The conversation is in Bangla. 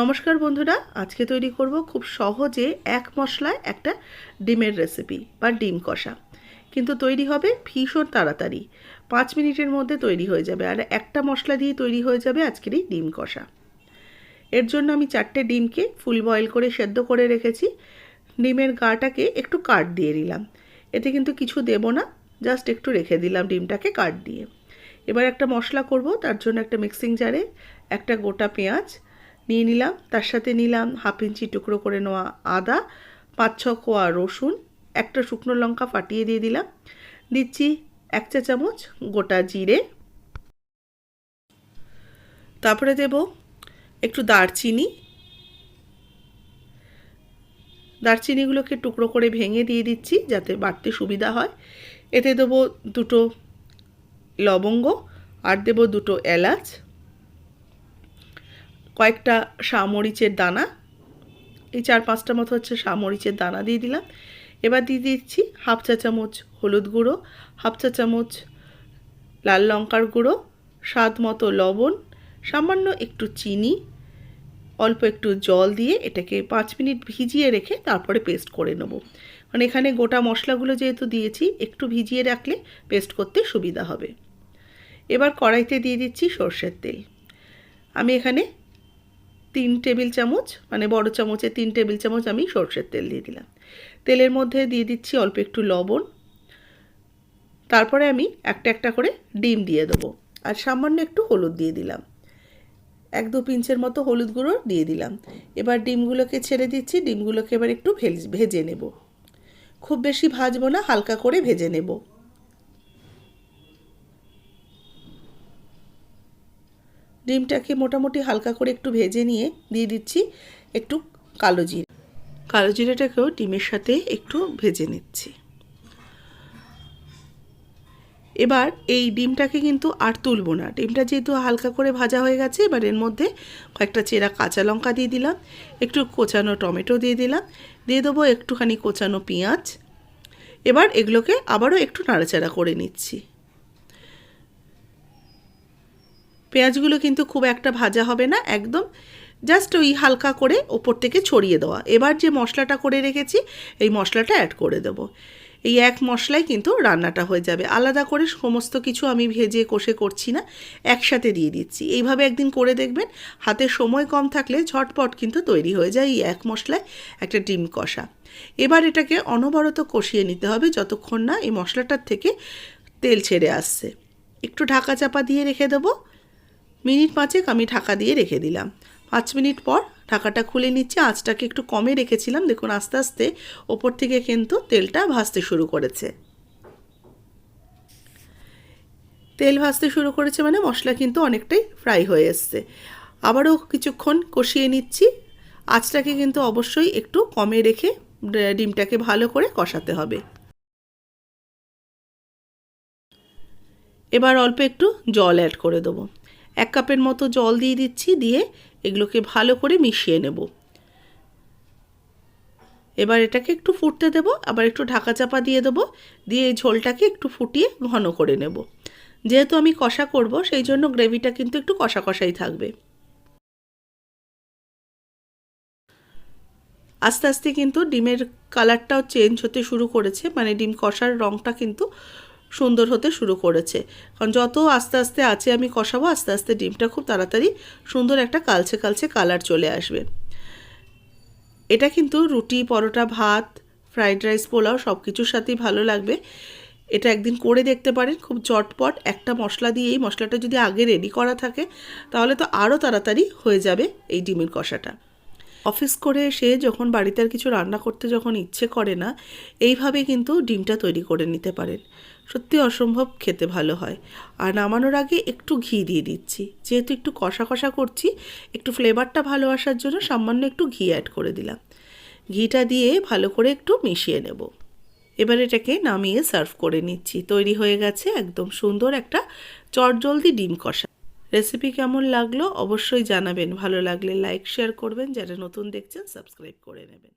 নমস্কার বন্ধুরা, আজকে তৈরি করব খুব সহজে এক মশলায় একটা ডিমের রেসিপি বা ডিম কষা। কিন্তু তৈরি হবে ভীষণ তাড়াতাড়ি, পাঁচ মিনিটের মধ্যে তৈরি হয়ে যাবে আর একটা মশলা দিয়ে তৈরি হয়ে যাবে আজকের এই ডিম কষা। এর জন্য আমি চারটে ডিমকে ফুল বয়েল করে সেদ্ধ করে রেখেছি। ডিমের গাটাকে একটু কাট দিয়ে দিলাম এতে কিন্তু কিছু দেব না, জাস্ট একটু রেখে দিলাম ডিমটাকে কাট দিয়ে। এবার একটা মশলা করব, তার জন্য একটা মিক্সিং জারে একটা গোটা পেঁয়াজ নিয়ে নিলাম, তার সাথে নিলাম হাফ ইঞ্চি টুকরো করে নেওয়া আদা, পাঁচ ছ কোয়া রসুন, একটা শুকনো লঙ্কা ফাটিয়ে দিয়ে দিলাম। দিচ্ছি এক চা চামচ গোটা জিরে। তারপরে দেব একটু দারচিনি। দারচিনিগুলোকে টুকরো করে ভেঙে দিয়ে দিচ্ছি যাতে বাড়তে সুবিধা হয়। এতে দেবো দুটো লবঙ্গ আর দেবো দুটো এলাচ। কয়েকটা শামরিচের দানা। এই চার পাঁচটা মতো হচ্ছে শামরিচের দানা দিয়ে দিলাম। এবার দিয়ে দিচ্ছি হাফ চা চামচ হলুদ গুঁড়ো, হাফ চা চামচ লাল লঙ্কার গুঁড়ো, স্বাদ মতো লবণ, সামান্য একটু চিনি, অল্প একটু জল দিয়ে এটাকে পাঁচ মিনিট ভিজিয়ে রেখে তারপরে পেস্ট করে নেব। মানে এখানে গোটা মশলাগুলো যেহেতু দিয়েছি, একটু ভিজিয়ে রাখলে পেস্ট করতে সুবিধা হবে। এবার কড়াইতে দিয়ে দিচ্ছি সর্ষের তেল। আমি এখানে তিন টেবিল চামচ মানে বড় চামচে তিন টেবিল চামচ আমি সর্ষের তেল দিয়ে দিলাম। তেলের মধ্যে দিয়ে দিচ্ছি অল্প একটু লবণ। তারপরে আমি একটা একটা করে ডিম দিয়ে দেবো। আর সামান্য একটু হলুদ দিয়ে দিলাম। এক দু পিঞ্চের মতো হলুদ গুঁড়ো দিয়ে দিলাম। এবার ডিমগুলোকে ছেড়ে দিচ্ছি, ডিমগুলোকে এবার একটু ভেজ, ভেজে নেব। খুব বেশি ভাজবো না, হালকা করে ভেজে নেব। ডিমটাকে মোটামুটি হালকা করে একটু ভেজে নিয়ে দিয়ে দিচ্ছি একটু কালো জিরে। কালো জিরেটাকেও ডিমের সাথে একটু ভেজে নিচ্ছি। এবার এই ডিমটাকে কিন্তু আর তুলবো না। ডিমটা যেহেতু হালকা করে ভাজা হয়ে গেছে, এবার এর মধ্যে কয়েকটা চেরা কাঁচা লঙ্কা দিয়ে দিলাম, একটু কোচানো টমেটো দিয়ে দিলাম, দিয়ে দেবো একটুখানি কোচানো পেঁয়াজ। এবার এগুলোকে আবারও একটু নাড়াচাড়া করে নিচ্ছি। পেঁয়াজগুলো কিন্তু খুব একটা ভাজা হবে না, একদম জাস্ট ওই হালকা করে ওপর থেকে ছড়িয়ে দেওয়া। এবার যে মশলাটা করে রেখেছি, এই মশলাটা অ্যাড করে দেবো। এই এক মশলাই কিন্তু রান্নাটা হয়ে যাবে। আলাদা করে সমস্ত কিছু আমি ভেজে কষে করছি না, একসাথে দিয়ে দিচ্ছি। এইভাবে একদিন করে দেখবেন, হাতে সময় কম থাকলে ঝটপট কিন্তু তৈরি হয়ে যায় এই এক মশলায় একটা ডিম কষা। এবার এটাকে অনবরত কষিয়ে নিতে হবে যতক্ষণ না এই মশলাটার থেকে তেল ছেড়ে আসছে। একটু ঢাকা চাপা দিয়ে রেখে দেবো। মিনিট পাঁচেক আমি ঢাকা দিয়ে রেখে দিলাম। পাঁচ মিনিট পর ঢাকাটা খুলে নিচ্ছি। আঁচটাকে একটু কমে রেখেছিলাম। দেখুন, আস্তে আস্তে ওপর থেকে কিন্তু তেলটা ভাজতে শুরু করেছে। তেল ভাজতে শুরু করেছে মানে মশলা কিন্তু অনেকটাই ফ্রাই হয়ে এসছে। আবারও কিছুক্ষণ কষিয়ে নিচ্ছি। আঁচটাকে কিন্তু অবশ্যই একটু কমে রেখে ডিমটাকে ভালো করে কষাতে হবে। এবার অল্প একটু জল অ্যাড করে দেবো। এক কাপের মতো জল দিয়ে দিচ্ছি, দিয়ে এগুলোকে ভালো করে মিশিয়ে নেব। এবার এটাকে একটু ফুটতে দেব, আবার একটু ঢাকা চাপা দিয়ে দেবো, দিয়ে এই ঝোলটাকে একটু ফুটিয়ে ঘন করে নেব। যেহেতু আমি কষা করব, সেই জন্য গ্রেভিটা কিন্তু একটু কষা কষাই থাকবে। আস্তে আস্তে কিন্তু ডিমের কালারটাও চেঞ্জ হতে শুরু করেছে মানে ডিম কষার রঙটা কিন্তু সুন্দর হতে শুরু করেছে। কারণ যত আস্তে আস্তে আছে আমি কষাবো, আস্তে আস্তে ডিমটা খুব তাড়াতাড়ি সুন্দর একটা কালচে কালচে কালার চলে আসবে। এটা কিন্তু রুটি, পরোটা, ভাত, ফ্রাইড রাইস, পোলাও সব কিছুর সাথেই ভালো লাগবে। এটা একদিন করে দেখতে পারেন, খুব চটপট একটা মশলা দিয়ে এই মশলাটা যদি আগে রেডি করা থাকে, তাহলে তো আরও তাড়াতাড়ি হয়ে যাবে এই ডিমের কষাটা। অফিস করে এসে যখন বাড়িতে আর কিছু রান্না করতে যখন ইচ্ছে করে না এইভাবে কিন্তু ডিমটা তৈরি করে নিতে পারেন। সত্যি অসম্ভব খেতে ভালো হয়। আর নামানোর আগে একটু ঘি দিয়ে দিচ্ছি। যেহেতু একটু কষা কষা করছি, একটু ফ্লেভারটা ভালো আসার জন্য সামান্য একটু ঘি অ্যাড করে দিলাম। ঘিটা দিয়ে ভালো করে একটু মিশিয়ে নেব। এবার এটাকে নামিয়ে সার্ভ করে নিচ্ছি। তৈরি হয়ে গেছে একদম সুন্দর একটা চটজলদি ডিম কষা। রেসিপি কেমন লাগল অবশ্যই জানাবেন। ভালো লাগলে লাইক শেয়ার করবেন। যারা নতুন দেখছেন সাবস্ক্রাইব করে নেবেন।